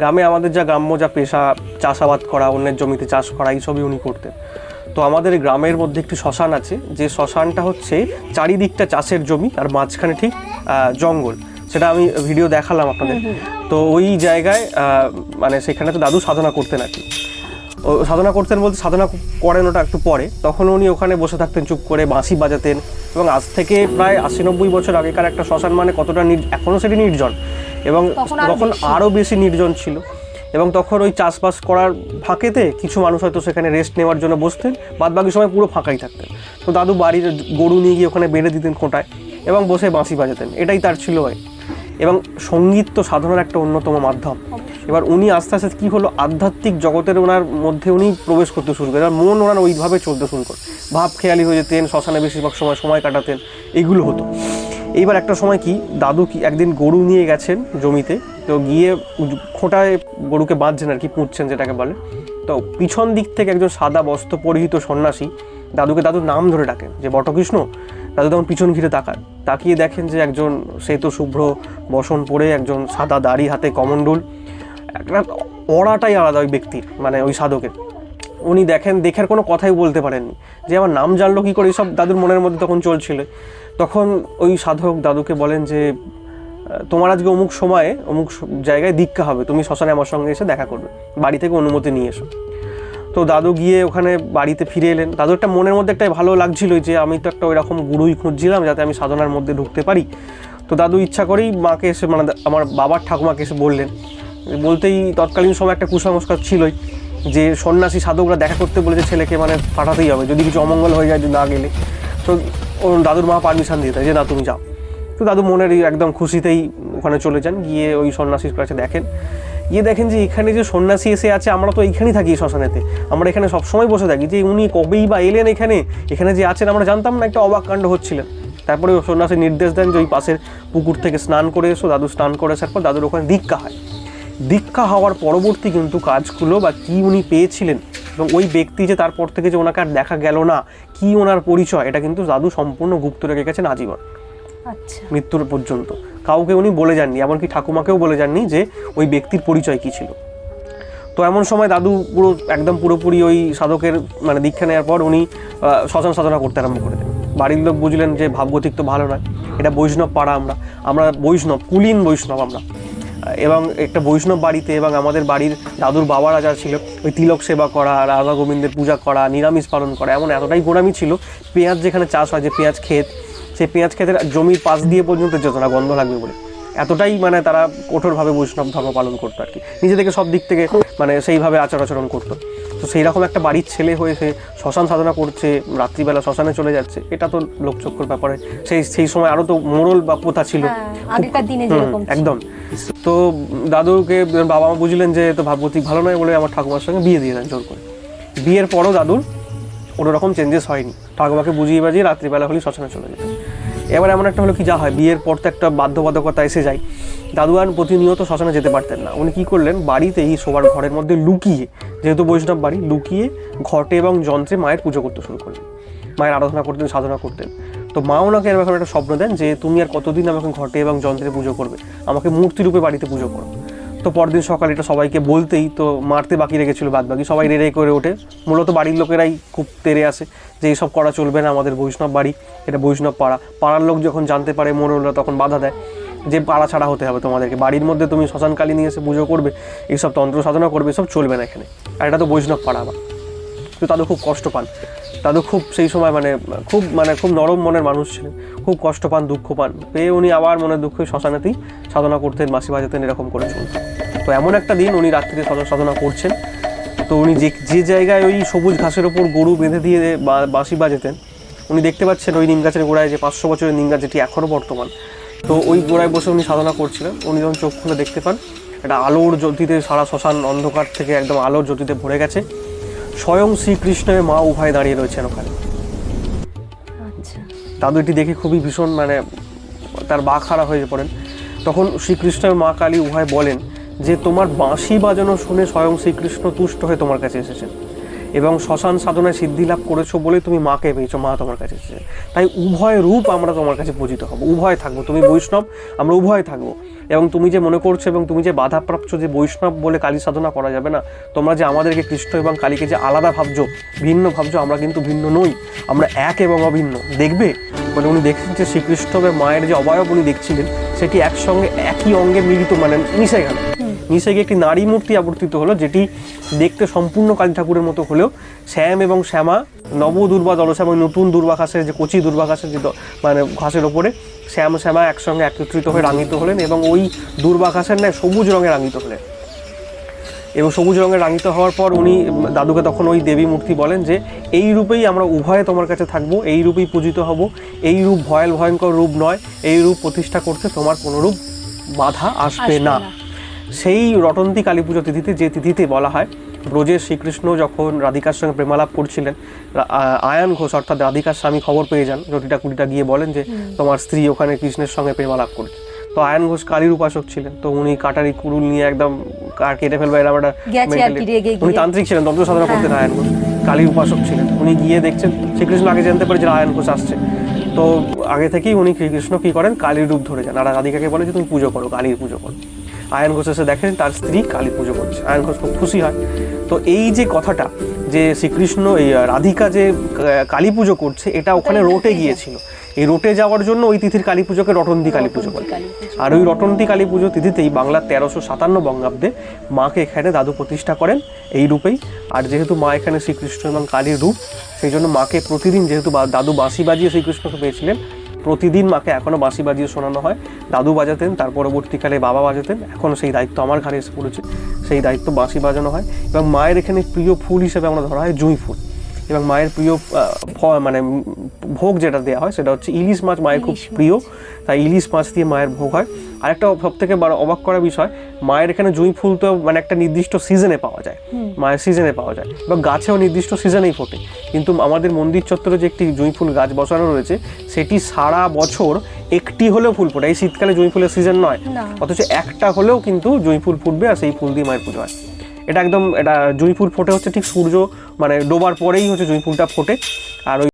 গ্রামে আমাদের যা গ্রাম্য যা পেশা চাষাবাদ করা অন্যের জমিতে চাষ করা এইসবই উনি করতেন। তো আমাদের গ্রামের মধ্যে একটি শ্মশান আছে যে শ্মশানটা হচ্ছে চারিদিকটা চাষের জমি আর মাঝখানে ঠিক জঙ্গল। সেটা আমি ভিডিও দেখালাম আপনাদের। তো ওই জায়গায় মানে সেখানে তো দাদু সাধনা করতেন আর কি। ও সাধনা করতেন বলতে সাধনা করেন ওটা একটু পরে। তখন উনি ওখানে বসে থাকতেন চুপ করে বাঁশি বাজাতেন। এবং আজ থেকে প্রায় আশি নব্বই বছর আগেকার একটা শ্মশান মানে কতটা নির এখনও সেটি নির্জন। এবং তখন। আরও বেশি। নির্জন ছিল। এবং তখন ওই চাষবাস করার ফাঁকেতে কিছু মানুষ হয়তো সেখানে রেস্ট নেওয়ার জন্য বসতেন বাদ বাকি সময় পুরো ফাঁকাই থাকতেন। তো দাদু বাড়ির গরু নিয়ে গিয়ে ওখানে বেঁধে দিতেন খোঁটায় এবং বসে বাঁশি বাজাতেন। এটাই তার ছিল হয়। এবং সংগীত তো সাধনার একটা অন্যতম মাধ্যম। এবার উনি আস্তে আস্তে কী হলো আধ্যাত্মিক জগতের ওনার মধ্যে উনি প্রবেশ করতে শুরু করেন এবার মন ওনার ওইভাবে চলতে শুরু করে। ভাব খেয়ালি হয়ে যেতেন শ্মশানে বেশিরভাগ সময় সময় কাটাতেন এইগুলো হতো। এইবার একটা সময় কি, দাদু কি একদিন গরু নিয়ে গেছেন জমিতে, তো গিয়ে খোঁটায় গরুকে বাঁধছেন আর কি, পুঁতছেন যেটাকে বলে। তো পিছন দিক থেকে একজন সাদা বস্ত্র পরিহিত সন্ন্যাসী দাদুকে দাদুর নাম ধরে ডাকেন, যে বটকৃষ্ণ, দাদু তখন পিছন ঘিরে তাকান, তাকিয়ে দেখেন যে একজন শ্বেত শুভ্র বসন পরে একজন সাদা দাড়ি হাতে কমণ্ডল, একটা অড়াটাই আলাদা ওই ব্যক্তির মানে ওই সাধকের। উনি দেখেন, দেখার কোনো কথাই বলতে পারেননি। যে আমার নাম জানলো কী করে এসব দাদুর মনের মধ্যে তখন চলছিল। তখন ওই সাধক দাদুকে বলেন যে, তোমার আজকে অমুক সময়ে, অমুক জায়গায় দীক্ষা হবে। তুমি শ্মশানে আমার সঙ্গে এসে দেখা করবে। বাড়ি থেকে অনুমতি নিয়ে এসো। তো দাদু গিয়ে ওখানে বাড়িতে ফিরে এলেন। দাদু একটা মনের মধ্যে একটা ভালো লাগছিল যে, আমি তো একটা ওইরকম গুরুই খুঁজছিলাম যাতে আমি সাধনার মধ্যে ঢুকতে পারি। তো দাদু ইচ্ছা করেই মাকে এসে মানে আমার বাবার ঠাকুমাকে এসে বললেন। বলতেই তৎকালীন সময় একটা কুসংস্কার ছিলই। যে সন্ন্যাসী সাধকরা দেখা করতে বলেছে ছেলেকে মানে পাঠাতেই হবে, যদি কিছু অমঙ্গল হয়ে যায় না গেলে। তো ওর দাদুর মা পারমিশন দেয় যে, না, তুমি যাও। তো দাদু মনের একদম খুশিতেই ওখানে চলে যান, গিয়ে ওই সন্ন্যাসীর কাছে দেখেন। গিয়ে দেখেন যে, এখানে যে সন্ন্যাসী এসে আছে, আমরা তো এইখানেই থাকি শ্মশানেতে। আমরা এখানে সবসময় বসে থাকি। যে উনি কবেই বা এলেন এখানে এখানে যে আছেন, আমরা জানতাম না, একটা অবাক কাণ্ড হচ্ছিলেন। তারপরে সন্ন্যাসী নির্দেশ দেন যে, ওই পাশের পুকুর থেকে স্নান করে এসো। দাদু স্নান করে আসার পর দাদুর ওখানে দীক্ষা হয়। দীক্ষা হওয়ার পরবর্তী কিন্তু কাজগুলো বা কি উনি পেয়েছিলেন এবং ওই ব্যক্তি যে তারপর থেকে যে ওনাকে আর দেখা গেল না কি ওনার পরিচয় এটা কিন্তু দাদু সম্পূর্ণ গুপ্ত রেখে গেছেন আজীবন। আচ্ছা। মৃত্যুর পর্যন্ত। কাউকে উনি বলে যাননি এমনকি ঠাকুমাকেও বলে যাননি যে ওই ব্যক্তির পরিচয় কী ছিল। তো এমন সময় দাদু পুরো একদম পুরোপুরি ওই সাধকের মানে দীক্ষা নেওয়ার পর উনি শ্মশান সাধনা করতে আরম্ভ করে দেন। বাড়ির লোক বুঝলেন যে ভাবগতিক তো ভালো নয়। এটা বৈষ্ণব পাড়া আমরা। আমরা বৈষ্ণব কুলীন বৈষ্ণব আমরা। এবং একটা বৈষ্ণব বাড়িতে এবং আমাদের বাড়ির দাদুর বাবারা যা ছিল, ওই তিলক সেবা করা, রাধা গোবিন্দের পূজা করা, নিরামিষ পালন করা, এমন এতটাই গোড়ামি ছিল, পেঁয়াজ যেখানে চাষ হয়, যে পেঁয়াজ ক্ষেত, সেই পেঁয়াজ ক্ষেতের জমির পাশ দিয়ে পর্যন্ত যেত না, গন্ধ লাগবে বলে। এতটাই মানে তারা কঠোরভাবে বৈষ্ণব ধর্ম পালন করতো আর কি। নিজে থেকে সব দিক থেকে মানে সেইভাবে আচার আচরণ করতো। তো সেই রকম একটা বাড়ির ছেলে হয়ে সে শ্মশান সাধনা করছে রাত্রিবেলা শ্মশানে চলে যাচ্ছে এটা তো লোকচক্ষুর ব্যাপারে। সেই সেই সময় আরও তো মোড়ল বা প্রথা ছিল। হ্যাঁ, ছিল। একদম। তো দাদুকে বাবা মা বুঝলেন যে তো ভাবগতিক ভালো নয় বলে আমার ঠাকুমার সঙ্গে বিয়ে দিয়ে দেন জোর করে। বিয়ের পরও দাদুর কোনো রকম চেঞ্জেস হয়নি। ঠাকুমাকে বুঝিয়ে বাজিয়ে রাত্রিবেলা হলেই শ্মশানে চলে যেত এবার এমন একটা হলো কি, যা হয়, বিয়ের পর তো একটা বাধ্যবাধকতা এসে যায়। দাদু আর প্রতিনিয়ত শ্মশানে যেতে পারতেন না। উনি কী করলেন, বাড়িতেই সবার ঘরের মধ্যে লুকিয়ে, যেহেতু বৈষ্ণব বাড়ি, লুকিয়ে ঘটে এবং যন্ত্রে মায়ের পুজো করতে শুরু করলেন। মায়ের আরাধনা করতেন, সাধনা করতেন। তো মা ওনাকে এরকম একটা স্বপ্ন দেন যে, তুমি আর কতদিন আমাকে ঘটে এবং যন্ত্রে পুজো করবে? আমাকে মূর্তি রূপে বাড়িতে পুজো করো। তো পরদিন সকালে এটা সবাইকে বলতেই তো মারতে বাকি রেখেছিল বাদ বাকি সবাই রেড়ে করে ওঠে। মূলত বাড়ির লোকেরাই খুব তেরে আসে যে এইসব করা চলবে না আমাদের বৈষ্ণব বাড়ি, এটা বৈষ্ণব পাড়া। পাড়ার লোক যখন জানতে পারে মোড়লরা তখন বাধা দেয় যে পাড়া ছাড়া হতে হবে তোমাদেরকে। বাড়ির মধ্যে তুমি শ্মশানকালী নিয়ে এসে পুজো করবে, এইসব তন্ত্র সাধনা করবে, সব চলবে না এখানে। আর এটা তো বৈষ্ণব পাড়া আবার। তো দাদু খুব কষ্ট পান। দাদু খুব সেই সময় মানে খুব মানে খুব নরম মনের মানুষ ছিলেন। খুব কষ্ট পান, দুঃখ পান। পেয়ে উনি আবার মনের দুঃখে শ্মশানেতেই সাধনা করতেন, মাসি বাজাতেন এরকম করে চলতেন। তো এমন একটা দিন উনি রাত্রিতে সাধনা করছেন। তো উনি যে যে জায়গায় ওই সবুজ ঘাসের ওপর গরু বেঁধে দিয়ে বাঁশি বাজাতেন, উনি দেখতে পাচ্ছেন ওই নিম গাছের গোড়ায় যে পাঁচশো বছরের নিম গাছ যেটি এখনও বর্তমান। তো ওই গোড়ায় বসে উনি সাধনা করছিলেন। উনি যখন চোখ খুলে দেখতে পান, একটা আলোর জ্যোতিতে সারা শ্মশান অন্ধকার থেকে একদম আলোর জ্যোতিতে ভরে গেছে। স্বয়ং শ্রীকৃষ্ণের মা উভয় দাঁড়িয়ে রয়েছেন ওখানে। আচ্ছা। দাদু এটি দেখে খুবই ভীষণ মানে তার বা খাড়া হয়ে পড়েন। তখন শ্রীকৃষ্ণের মা কালী উভয় বলেন যে তোমার বাঁশি বাজানো শুনে স্বয়ং শ্রীকৃষ্ণ তুষ্ট হয়ে তোমার কাছে এসেছেন। এবং শ্মশান সাধনায় সিদ্ধি লাভ করেছ বলে তুমি মাকে পেয়েছ, মা তোমার কাছে এসেছে। তাই উভয় রূপ আমরা তোমার কাছে পূজিত হব, উভয় থাকব। তুমি বৈষ্ণব, আমরা উভয় থাকব। এবং তুমি যে মনে করছ এবং তুমি যে বাধাপ্রাপ্ত যে বৈষ্ণব বলে কালী সাধনা করা যাবে না, তোমরা যে আমাদেরকে কৃষ্ণ এবং কালীকে যে আলাদা ভাবছ, ভিন্ন ভাবছ, আমরা কিন্তু ভিন্ন নই। আমরা এক এবং অভিন্ন। দেখবে? বলে উনি দেখছেন যে শ্রীকৃষ্ণ মায়ের যে অবয়ব উনি দেখছিলেন, সেটি একসঙ্গে একই অঙ্গে মিলিত মানে মিশে গেল। মিশে গিয়ে একটি নারী মূর্তি আবর্তিত হলো যেটি দেখতে সম্পূর্ণ কালী ঠাকুরের মতো হলেও শ্যাম এবং শ্যামা নব দুর্বা দলশ্যাম ওই নতুন দুর্বা ঘাসের যে কচি দুর্বা ঘাসের যে মানে ঘাসের ওপরে শ্যাম শ্যামা একসঙ্গে একত্রিত হয়ে রাঙিত হলেন এবং ওই দুর্বা ঘাসের ন্যায় সবুজ রঙে রাঙিত হলেন। এবং সবুজ রঙে রাঙিত হওয়ার পর উনি দাদুকে তখন ওই দেবী মূর্তি বলেন যে এই রূপেই আমরা উভয়ে তোমার কাছে থাকব এই রূপেই পূজিত হব। এই রূপ ভয়াল ভয়ঙ্কর রূপ নয় এই রূপ প্রতিষ্ঠা করতে তোমার কোনো রূপ বাধা আসবে না। সেই রটন্তী কালী পুজো তিথিতে যে তিথিতে বলা হয় ব্রজের শ্রীকৃষ্ণ যখন রাধিকার সঙ্গে প্রেমালাপ করছিলেন আয়ান ঘোষ অর্থাৎ রাধিকার স্বামী খবর পেয়ে যান জটিটা কুটিটা গিয়ে বলেন যে তোমার স্ত্রী ওখানে কৃষ্ণের সঙ্গে প্রেমালাপ করছে। তো আয়ন ঘোষ কালীর উপাসক ছিলেন তো উনি কাটারি কুড়ুল নিয়ে একদম কার কেটে ফেলবে এরকম একটা উনি তান্ত্রিক ছিলেন তন্ত্র সাধনা করতেন আয়ন ঘোষ কালীর উপাসক ছিলেন। উনি গিয়ে দেখছেন শ্রীকৃষ্ণ আগে জানতে পারে যে আয়ন ঘোষ আসছে। তো আগে থেকেই উনি শ্রীকৃষ্ণ কি করেন কালীর রূপ ধরে যান। আর রাধিকাকে বলে যে তুমি পুজো করো কালীর পুজো করো। আয়ন ঘোষ এসে দেখেন তার স্ত্রী কালী পুজো করছে। আয়ন ঘোষ খুব খুশি হয়। তো এই যে কথাটা যে শ্রীকৃষ্ণ এই রাধিকা যে কালী পুজো করছে এটা ওখানে রোটে গিয়েছিল। এই রোটে যাওয়ার জন্য ওই তিথির কালী পুজোকে রটন্তী কালী পুজো বলে। আর ওই রটন্তী কালী পুজো তিথিতেই বাংলার তেরোশো সাতান্ন বঙ্গাব্দে মাকে এখানে দাদু প্রতিষ্ঠা করেন এই রূপেই। আর যেহেতু মা এখানে শ্রীকৃষ্ণ এবং কালীর রূপ সেই জন্য মাকে প্রতিদিন যেহেতু দাদু বাঁশি বাজিয়ে শ্রীকৃষ্ণকে পেয়েছিলেন প্রতিদিন মাকে এখনও বাঁশি বাজিয়ে শোনানো হয়। দাদু বাজাতেন, তার পরবর্তীকালে বাবা বাজাতেন। এখনও সেই দায়িত্ব আমার ঘাড়ে এসে পড়েছে। সেই দায়িত্ব বাঁশি বাজানো হয় এবং মায়ের এখানে প্রিয় ফুল হিসেবে আমরা ধরা হয় জুঁই ফুল। এবং মায়ের প্রিয় মানে ভোগ যেটা দেওয়া হয় সেটা হচ্ছে ইলিশ মাছ মায়ের খুব প্রিয়। তাই ইলিশ মাছ দিয়ে মায়ের ভোগ হয়। আরেকটা সব থেকে বড় অবাক করা বিষয় মায়ের এখানে জুঁই ফুল তো মানে একটা নির্দিষ্ট সিজনে পাওয়া যায়। মায়ের সিজনে পাওয়া যায়। এবং গাছেও নির্দিষ্ট সিজনেই ফোটে। কিন্তু আমাদের মন্দির চত্বরে যে একটি জুঁই ফুল গাছ বসানো রয়েছে সেটি সারা বছর একটি হলেও ফুল ফোটে। এই শীতকালে জুঁই ফুলের সিজন নয়। অথচ একটা হলেও কিন্তু জুঁই ফুল ফুটবে আর সেই ফুল দিয়ে মায়ের পুজো হয়। এটা একদম, এটা জুঁই ফুল ফোটে হচ্ছে, ঠিক সূর্য মানে ডোবার পরেই হচ্ছে জুঁই ফুলটা ফোটে। আর ওই